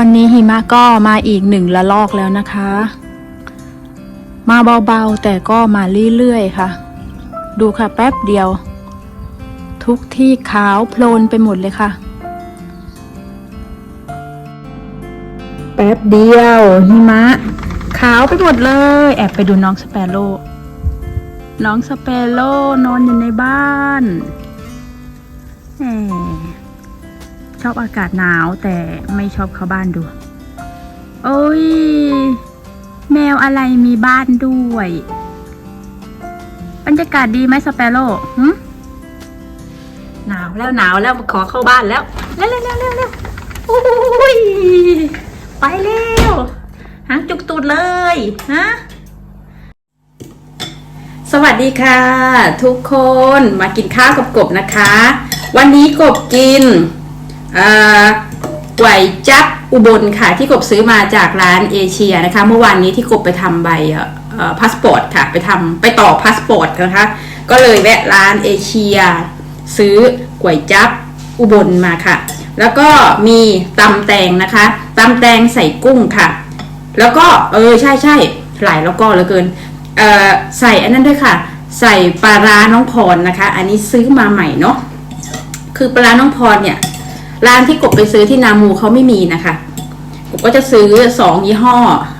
วันนี้หิมะก็มาอีกหนึ่งละลอกแล้วนะคะ มาเบาๆแต่ก็มาเรื่อยๆค่ะ ดูค่ะแป๊บเดียว ทุกที่ขาวโพลนไปหมดเลยค่ะ แป๊บเดียวหิมะ ขาวไปหมดเลย แอบไปดูน้องสเปโร่น้องสเปโร่นอนอยู่ในบ้านแหม อบอากาศหนาวแต่ไม่ชอบเข้าบ้านดูโอ้ย แมวอะไรมีบ้านด้วย บรรยากาศดีไหมสเปโร่หึหนาวแล้วหนาวแล้วขอเข้าบ้านแล้วเร็วเร็วเร็วเร็วเร็วโอ้ย ไปเร็วหางจุกตูดเลยฮะสวัสดีค่ะ ทุกคนมากินข้าวกับกบนะคะ วันนี้กบกิน ไหวจับอุบลค่ะที่กบซื้อมาจากร้านเอเชียนะคะ เมื่อวานนี้ที่กบไปทำใบพาสปอร์ตค่ะ ไปทำไปต่อพาสปอร์ตนะคะ ก็เลยแวะร้านเอเชีย ซื้อก๋วยจับอุบลมาค่ะ แล้วก็มีตำแตงนะคะตำแตงใส่กุ้งค่ะ แล้วก็เออใช่ใช่หลายแล้วก็เหลือเกินเออใส่อันนั้นด้วยค่ะ ใส่ปลาร้าน้องพรนะคะ อันนี้ซื้อมาใหม่เนาะคือปลาร้าน้องพรเนี่ย ร้านที่กบไปซื้อที่นามูเขาไม่มีนะคะ กบก็จะซื้อสองยี่ห้อ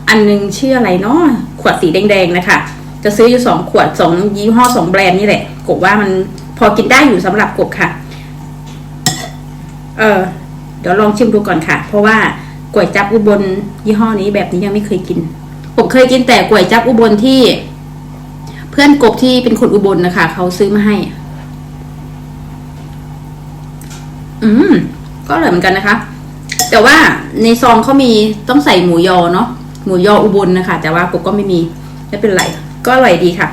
อันหนึงชื่ออะไรเนาะขวดสีแดงๆนะคะ จะซื้ออยู่สองขวดสองยี่ห้อสองแบรนด์นี่แหละ กบว่ามันพอกินได้อยู่สำหรับกบค่ะ เออเดี๋ยวลองชิมดูก่อนค่ะ เพราะว่าก๋วยจับอุบลยี่ห้อนี้แบบนี้ยังไม่เคยกิน ผมเคยกินแต่ก๋วยจับอุบลที่ เพื่อนกบที่เป็นคนอุบลนะคะเขาซื้อมาให้ อืม ก็อร่อยเหมือนกันนะคะ แต่ว่าในซองเขามีต้องใส่หมูยอเนาะหมูยออุบลนะคะ แต่ว่ากบก็ไม่มีไม่เป็นไร ก็อร่อยดีค่ะ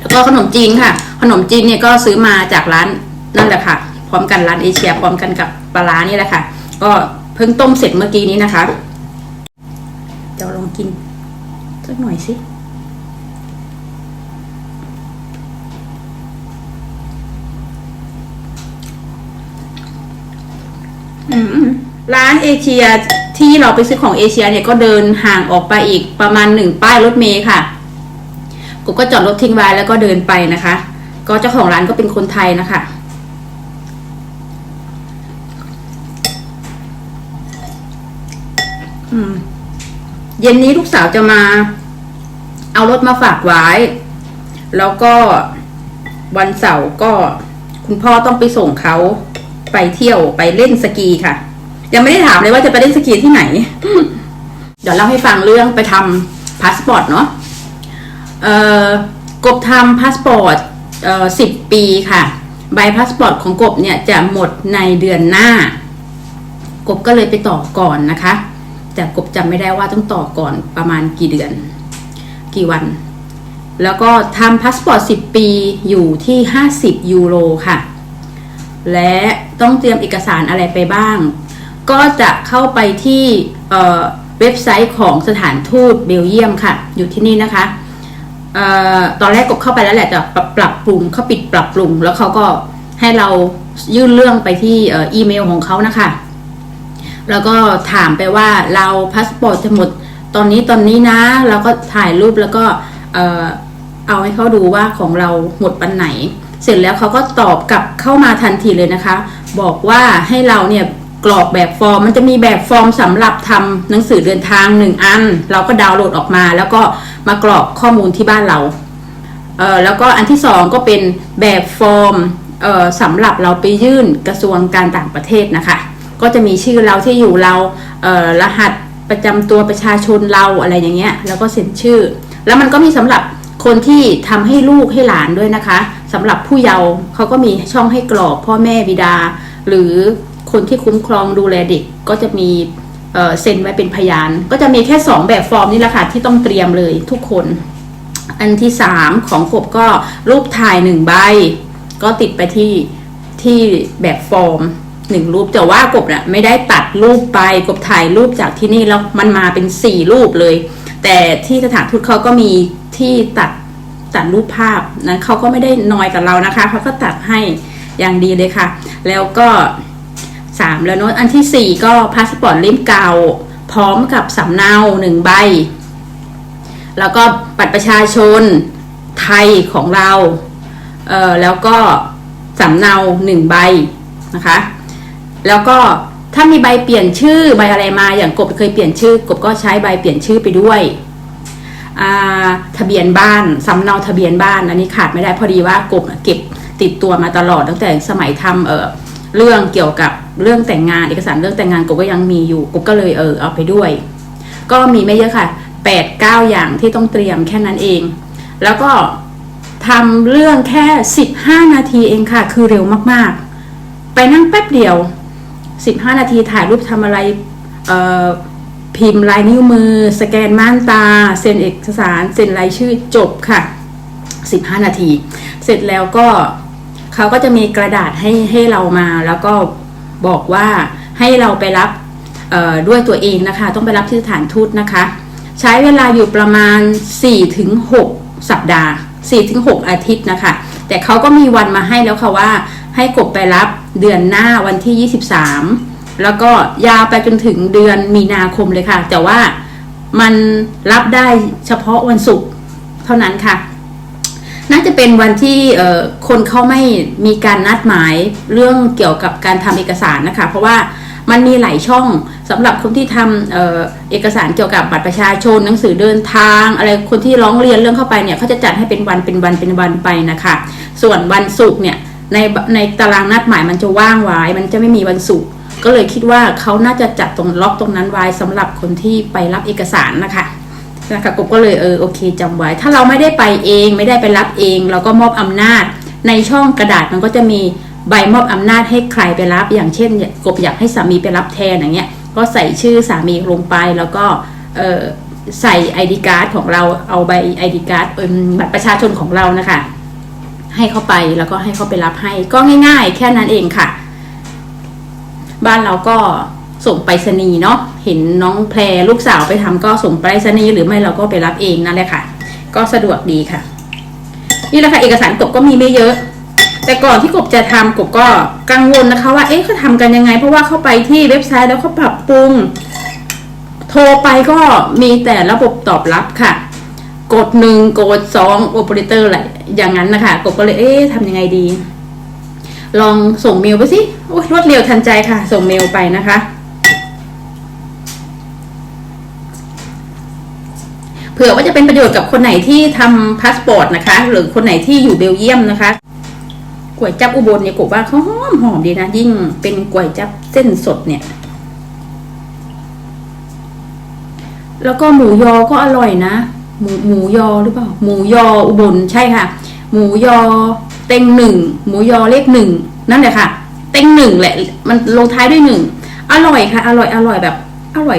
แล้วก็ขนมจีนค่ะ ขนมจีนเนี่ยก็ซื้อมาจากร้านนั่นแหละค่ะ พร้อมกันร้านเอเชีย พร้อมกันกับปลาร้านี่แหละค่ะ ก็เพิ่งต้มเสร็จเมื่อกี้นี้นะคะเดี๋ยวลองกินสักหน่อยสิ ร้านเอเชียที่เราไปซื้อของเอเชียเนี่ยก็เดินห่างออกไปอีกประมาณหนึ่งป้ายรถเมย์ค่ะกูก็จอดรถทิ้งไว้แล้วก็เดินไปนะคะ ก็เจ้าของร้านก็เป็นคนไทยนะคะเย็นนี้ลูกสาวจะมา เอารถมาฝากไว้ แล้วก็วันเสาร์ก็คุณพ่อต้องไปส่งเขา ไปเที่ยวไปเล่นสกีค่ะ ยังไม่ได้ถามเลยว่าจะไปเล่นสกีที่ไหน เดี๋ยวเล่าให้ฟังเรื่องไปทำพาสปอร์ตเนาะเอ่อกบทำพาสปอร์ตเอ่อสิบปีค่ะ ใบพาสปอร์ตของกบเนี่ยจะหมดในเดือนหน้า กบก็เลยไปต่อก่อนนะคะ แต่กบจำไม่ได้ว่าต้องต่อก่อนประมาณกี่เดือน กี่วัน แล้วก็ทำพาสปอร์ต10ปีอยู่ที่50ยูโรค่ะ และต้องเตรียมเอกสารอะไรไปบ้าง ก็จะเข้าไปที่เว็บไซต์ของสถานทูตเบลเยียมค่ะ อยู่ที่นี่นะคะออตอนแรกกบเข้าไปแล้วแหละแต่ปรับปรับปรุงเขาปิดปรับปรุง แล้วเขาก็ให้เรายื่นเรื่องไปที่อ,อ,อีเมลของเขานะคะ แล้วก็ถามไปว่าเราพาสปอร์ตจะหมดตอนนี้ตอนนี้นะแล้วก็ถ่ายรูปแล้วก็เอ่อเอาให้เขาดูว่าของเราหมดปันไหน เสร็จแล้วเขาก็ตอบกลับเข้ามาทันทีเลยนะคะ บอกว่าให้เราเนี่ยกรอกแบบฟอร์ม มันจะมีแบบฟอร์มสำหรับทำหนังสือเดินทางหนึ่งอัน เราก็ดาวน์โหลดออกมา แล้วก็มากรอกข้อมูลที่บ้านเราเออแล้วก็อันที่สองก็เป็นแบบฟอร์มเออสำหรับเราไปยื่นกระทรวงการต่างประเทศนะคะ ก็จะมีชื่อเราที่อยู่เราเออรหัสประจำตัวประชาชนเราอะไรอย่างเงี้ย แล้วก็เซ็นชื่อ แล้วมันก็มีสำหรับคนที่ทำให้ลูกให้หลานด้วยนะคะ สำหรับผู้เยาว์เขาก็มีช่องให้กรอกพ่อแม่บิดา หรือคนที่คุ้มครองดูแลเด็กก็จะมีเซ็นไว้เป็นพยาน ก็จะมีแค่สองแบบฟอร์มนี่แหละค่ะที่ต้องเตรียมเลยทุกคน อันที่สามของกบก็รูปถ่ายหนึ่งใบ ก็ติดไปที่ที่แบบฟอร์มหนึ่งรูปแต่ว่ากบเนี่ยไม่ได้ตัดรูปไปกบถ่ายรูปจากที่นี่แล้วมันมาเป็นสี่รูปเลย แต่ที่สถานทูตเขาก็มีที่ตัด ตัดรูปภาพนั้นเขาก็ไม่ได้น้อยกับเรานะคะเขาก็ตัดให้อย่างดีเลยค่ะ แล้วก็สามแล้วเนอะอันที่สี่ก็พาสปอร์ตเล่มเก่า พร้อมกับสำเนาหนึ่งใบ แล้วก็บัตรประชาชนไทยของเราเอ่อแล้วก็สำเนาหนึ่งใบนะคะ แล้วก็ถ้ามีใบเปลี่ยนชื่อใบอะไรมาอย่างกบเคยเปลี่ยนชื่อกบก็ใช้ใบเปลี่ยนชื่อไปด้วย ทะเบียนบ้านสำเนาทะเบียนบ้าน อันนี้ขาดไม่ได้พอดีว่ากบเก็บติดตัวมาตลอดตั้งแต่สมัยทำเออเรื่องเกี่ยวกับเรื่องแต่งงานเอกสารเรื่องแต่งงานกบก็ยังมีอยู่กบก็เลยเออเอาไปด้วย ก็มีไม่เยอะค่ะแปดเก้าอย่างที่ต้องเตรียมแค่นั้นเอง แล้วก็ทำเรื่องแค่15นาทีเองค่ะ คือเร็วมากๆ ไปนั่งแป๊บเดียว15นาทีถ่ายรูปทำอะไรเอ่อ พิมพ์ลายนิ้วมือ สแกนม่านตา เซ็นเอกสาร เซ็นรายชื่อจบค่ะ 15 นาที เสร็จแล้วก็เขาก็จะมีกระดาษให้ให้เรามา แล้วก็บอกว่าให้เราไปรับด้วยตัวเองนะคะ ต้องไปรับที่สถานทูตนะคะ ใช้เวลาอยู่ประมาณ 4-6 สัปดาห์ 4-6 อาทิตย์นะคะ แต่เขาก็มีวันมาให้แล้วค่ะว่าให้กบไปรับเดือนหน้าวันที่ 23 แล้วก็ยาวไปจนถึงเดือนมีนาคมเลยค่ะ แต่ว่ามันรับได้เฉพาะวันศุกร์เท่านั้นค่ะ น่าจะเป็นวันที่คนเขาไม่มีการนัดหมายเรื่องเกี่ยวกับการทำเอกสารนะคะ เพราะว่ามันมีหลายช่องสำหรับคนที่ทำเอ่อเอกสารเกี่ยวกับบัตรประชาชนหนังสือเดินทาง อะไรคนที่ร้องเรียนเรื่องเข้าไปเนี่ยเขาจะจัดให้เป็นวันเป็นวันเป็นวันไปนะคะ ส่วนวันศุกร์เนี่ยในในตารางนัดหมายมันจะว่างไว้ มันจะไม่มีวันศุกร์ ก็เลยคิดว่าเขาน่าจะจัดตรงล็อกตรงนั้นไว้สำหรับคนที่ไปรับเอกสารนะคะนะคะกบก็เลยเออโอเคจำไว้ ถ้าเราไม่ได้ไปเองไม่ได้ไปรับเอง เราก็มอบอำนาจ ในช่องกระดาษมันก็จะมีใบมอบอำนาจให้ใครไปรับ อย่างเช่นกบอยากให้สามีไปรับแทนอย่างเงี้ยก็ใส่ชื่อสามีลงไปแล้วก็เออใส่ ID card ของเราเอาใบ ID card เออบัตรประชาชนของเรานะคะ ให้เข้าไปแล้วก็ให้เขาไปรับให้ก็ง่าย ๆ แค่นั้นเองค่ะ บ้านเราก็ส่งไปรษณีย์เนาะเห็นน้องแพรลูกสาวไปทำก็ส่งไปรษณีย์หรือไม่เราก็ไปรับเองนั่นแหละค่ะ ก็สะดวกดีค่ะ นี่แหละค่ะเอกสารกบก็มีไม่เยอะ แต่ก่อนที่กบจะทำกบก็กังวลนะคะ ว่าเอ๊ะเขาทำกันยังไง เพราะว่าเข้าไปที่เว็บไซต์แล้วเขาปรับปรุง โทรไปก็มีแต่ระบบตอบรับค่ะ กดหนึ่งกดสองโอเปอเรเตอร์อะไรอย่างนั้นนะคะกบก็เลยเอ๊ะทำยังไงดี ลองส่งเมลไปสิโอ้ยรวดเร็วทันใจค่ะ ส่งเมลไปนะคะ เผื่อว่าจะเป็นประโยชน์กับคนไหนที่ทำพาสปอร์ตนะคะ หรือคนไหนที่อยู่เบลเยียมนะคะก๋วยจับอุบลเนี่ยกบว่าเขาหอมหอมดีนะ ยิ่งเป็นก๋วยจับเส้นสดเนี่ย แล้วก็หมูยอก็อร่อยนะ หมูหมูยอหรือเปล่า หมูยออุบลใช่ค่ะ หมูยอ เต็งหนึ่งหมูยอเลขหนึ่งนั่นแหละค่ะ เต็งหนึ่งแหละ มันลงท้ายด้วยหนึ่งอร่อยค่ะ อร่อยอร่อยแบบ อร่อย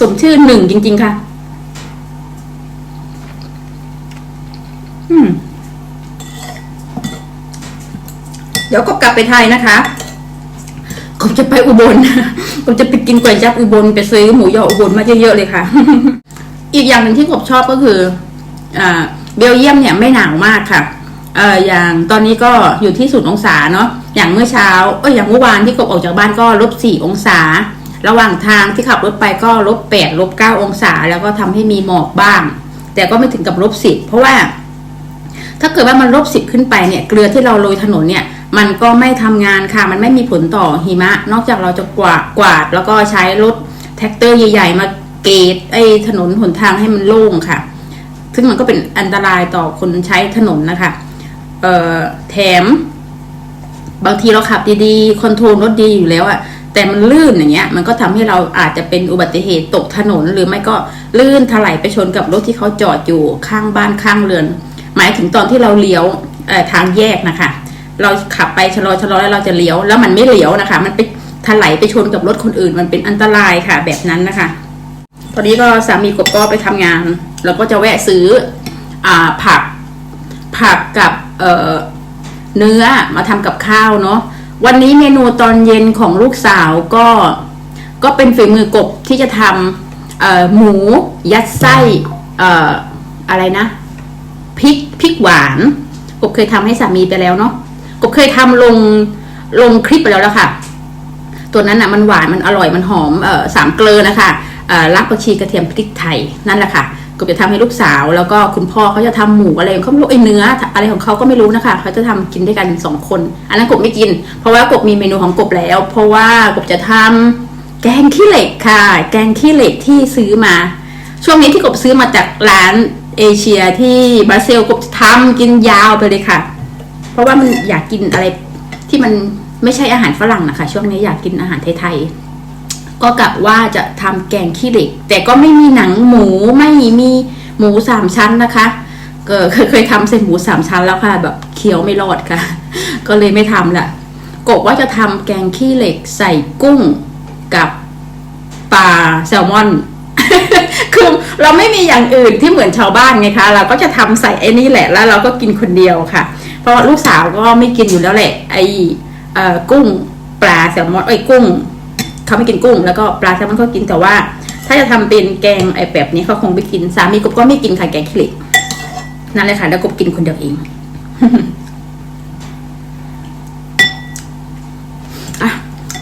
สมชื่อหนึ่งจริง ๆ ค่ะ อืมเดี๋ยวก็กลับไปไทยนะคะกบจะไปอุบลกบจะไปกินก๋วยจั๊บอุบลไปซื้อหมูยออุบลมาเยอะๆเลยค่ะ อีกอย่างหนึ่งที่กบชอบก็คือ อ่า เบลเยียมเนี่ยไม่หนาวมากค่ะ เอออย่างตอนนี้ก็อยู่ที่ศูนย์องศาเนาะอย่างเมื่อเช้าเอ้ยอย่างเมื่อวานที่กบออกจากบ้านก็ลบสี่องศา ระหว่างทางที่ขับรถไปก็ลบแปดลบเก้าองศา แล้วก็ทำให้มีหมอกบ้าง แต่ก็ไม่ถึงกับลบสิบเพราะว่า ถ้าเกิดว่ามันลบสิบขึ้นไปเนี่ย เกลือที่เราโรยถนนเนี่ย มันก็ไม่ทำงานค่ะ มันไม่มีผลต่อหิมะ นอกจากเราจะกวาดกวาด แล้วก็ใช้รถแท็กเตอร์ใหญ่ ๆ มาเกตไอ้ถนนหนทางให้มันโล่งค่ะ ซึ่งมันก็เป็นอันตรายต่อคนใช้ถนนนะคะ เอ่อแถม บางทีเราขับดีๆคอนโทรลรถดีอยู่แล้วอะแต่มันลื่นอย่างเงี้ย มันก็ทำให้เราอาจจะเป็นอุบัติเหตุตกถนน หรือไม่ก็ลื่นถลายไปชนกับรถที่เขาจอดอยู่ข้างบ้านข้างเรือน หมายถึงตอนที่เราเลี้ยวทางแยกนะคะ เราขับไปชะลอชะลอแล้วเราจะเลี้ยว แล้วมันไม่เลี้ยวนะคะ มันไปถลายไปชนกับรถคนอื่น มันเป็นอันตรายค่ะ แบบนั้นนะคะ ตอนนี้ก็สามีกบก็ไปทำงานแล้วก็จะแวะซื้ออ่าผักผักกับ เอ่อเนื้อมาทำกับข้าวเนาะวันนี้เมนูตอนเย็นของลูกสาวก็ก็เป็นฝีมือกบที่จะทำหมูยัดไส้ออะไรนะพริกพริกหวานกบเคยทำให้สามีไปแล้วเนาะกบเคยทำลงลงคลิปไปแล้วแล้วค่ะ ตัวนั้นอะมันหวานมันอร่อยมันหอมอสามเกลือนะคะรากผักชีกระเทียมพริกไทยนั่นแหละค่ะ กบจะทำให้ลูกสาว แล้วก็คุณพ่อเขาจะทำหมูอะไรของเขาไม่รู้ไอ้เนื้อ อะไรของเขาก็ไม่รู้นะคะเขาจะทำกินด้วยกันสองคน อันนั้นกบไม่กิน เพราะว่ากบมีเมนูของกบแล้ว เพราะว่ากบจะทำแกงขี้เหล็กค่ะ แกงขี้เหล็กที่ซื้อมา ช่วงนี้ที่กบซื้อมาจากร้านเอเชียที่บราซิลกบทำกินยาวไปเลยค่ะ เพราะว่ามันอยากกินอะไรที่มันไม่ใช่อาหารฝรั่งนะคะ ช่วงนี้อยากกินอาหารไทยๆ ก็กะว่าจะทำแกงขี้เหล็ก แต่ก็ไม่มีหนังหมูไม่มีหมูสามชั้นนะคะก็เคยเคยทำเส้นหมูสามชั้นแล้วค่ะ แบบเคี้ยวไม่รอดค่ะ ก็เลยไม่ทำละกบว่าจะทำแกงขี้เหล็กใส่กุ้งกับปลาแซลมอน คือเราไม่มีอย่างอื่นที่เหมือนชาวบ้านไงคะ เราก็จะทำใส่ไอ้นี่แหละ แล้วเราก็กินคนเดียวค่ะ เพราะลูกสาวก็ไม่กินอยู่แล้วแหละ ไอ้เอ่อกุ้งปลาแซลมอนไอ้กุ้ง เขาไม่กินกุ้ง แล้วก็ปลาแซลมอนเขากินแต่ว่า ถ้าจะทำเป็นแกงไอแบบนี้เขาคงไม่กินสามีกบก็ไม่กินค่ะแกงขี้เหล็กนั่นเลยค่ะ แล้วกบกินคนเดียวเองอะ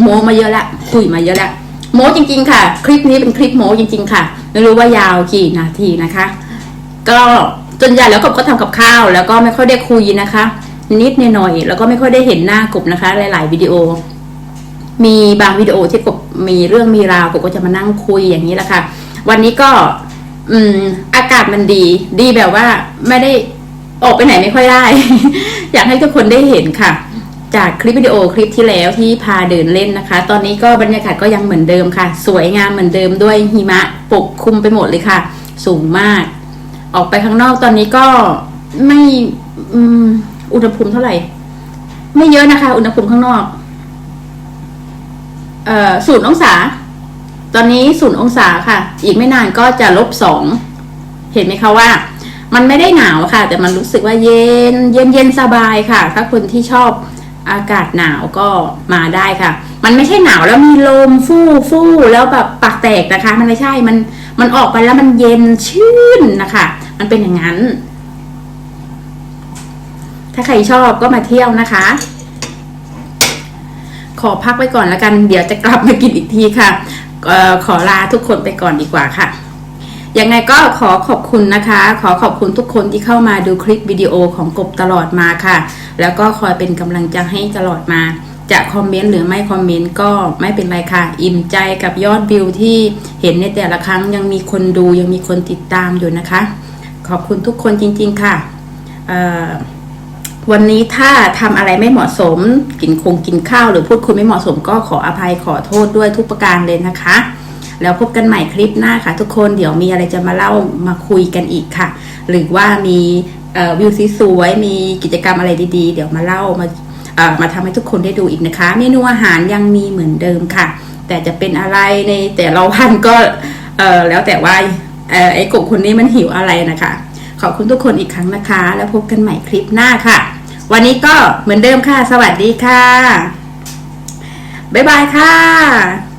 โมมาเยอะละคุยมาเยอะละโมจริง ๆ ค่ะ คลิปนี้เป็นคลิปโมจริง ๆ ค่ะ ไม่รู้ว่ายาวกี่นาทีนะคะ ก็จนใหญ่แล้วกบก็ทำกับข้าว แล้วก็ไม่ค่อยได้คุยนะคะ นิดหน่อยแล้วก็ไม่ค่อยได้เห็นหน้ากบนะคะ หลาย ๆ วิดีโอ มีบางวิดีโอที่กบมีเรื่องมีราวกบก็จะมานั่งคุยอย่างนี้แหละค่ะ วันนี้ก็อืมอากาศมันดีดีแบบว่าไม่ได้ออกไปไหนไม่ค่อยได้ อยากให้ทุกคนได้เห็นค่ะ จากคลิปวิดีโอคลิปที่แล้วที่พาเดินเล่นนะคะ ตอนนี้ก็บรรยากาศก็ยังเหมือนเดิมค่ะ สวยงามเหมือนเดิมด้วยหิมะปกคลุมไปหมดเลยค่ะ สูงมาก ออกไปข้างนอกตอนนี้ก็ไม่อุณหภูมิเท่าไหร่ ไม่เยอะนะคะ อุณหภูมิข้างนอก ศูนย์องศา ตอนนี้ศูนย์องศาค่ะ อีกไม่นานก็จะลบสองเห็นไหมคะว่า มันไม่ได้หนาวค่ะ แต่มันรู้สึกว่าเย็น เย็นเย็นสบายค่ะ ถ้าคนที่ชอบอากาศหนาวก็มาได้ค่ะ มันไม่ใช่หนาวแล้วมีลมฟู่ฟู่แล้วแบบปากแตกนะคะ มันไม่ใช่ มันมันออกไปแล้วมันเย็นชื่นนะคะ มันเป็นอย่างนั้น ถ้าใครชอบก็มาเที่ยวนะคะ ขอพักไว้ก่อนแล้วกันเดี๋ยวจะกลับมากินอีกทีค่ะออขอลาทุกคนไปก่อนดีกว่าค่ะยังไงก็ขอขอบคุณนะคะ ขอขอบคุณทุกคนที่เข้ามาดูคลิปวิดีโอของกบตลอดมาค่ะ แล้วก็คอยเป็นกำลังใจให้ตลอดมา จะคอมเมนต์หรือไม่คอมเมนต์ก็ไม่เป็นไรค่ะ อิ่มใจกับยอดวิวที่เห็นในแต่ละครั้งยังมีคนดูยังมีคนติดตามอยู่นะคะ ขอบคุณทุกคนจริงๆค่ะ วันนี้ถ้าทำอะไรไม่เหมาะสม กินคงกินข้าวหรือพูดคุยไม่เหมาะสม ก็ขออภัยขอโทษด้วยทุกประการเลยนะคะ แล้วพบกันใหม่คลิปหน้าค่ะ ทุกคนเดี๋ยวมีอะไรจะมาเล่ามาคุยกันอีกค่ะ หรือว่ามีวิวสวยๆมีกิจกรรมอะไรดีๆ เดี๋ยวมาเล่ามาเออมาทำให้ทุกคนได้ดูอีกนะคะ เมนูอาหารยังมีเหมือนเดิมค่ะ แต่จะเป็นอะไรในแต่ละวันก็เออแล้วแต่ว่าเออไอ้กบคนนี้มันหิวอะไรนะคะ ขอบคุณทุกคนอีกครั้งนะคะ แล้วพบกันใหม่คลิปหน้าค่ะ วันนี้ก็เหมือนเดิมค่ะ สวัสดีค่ะ บ๊ายบายค่ะ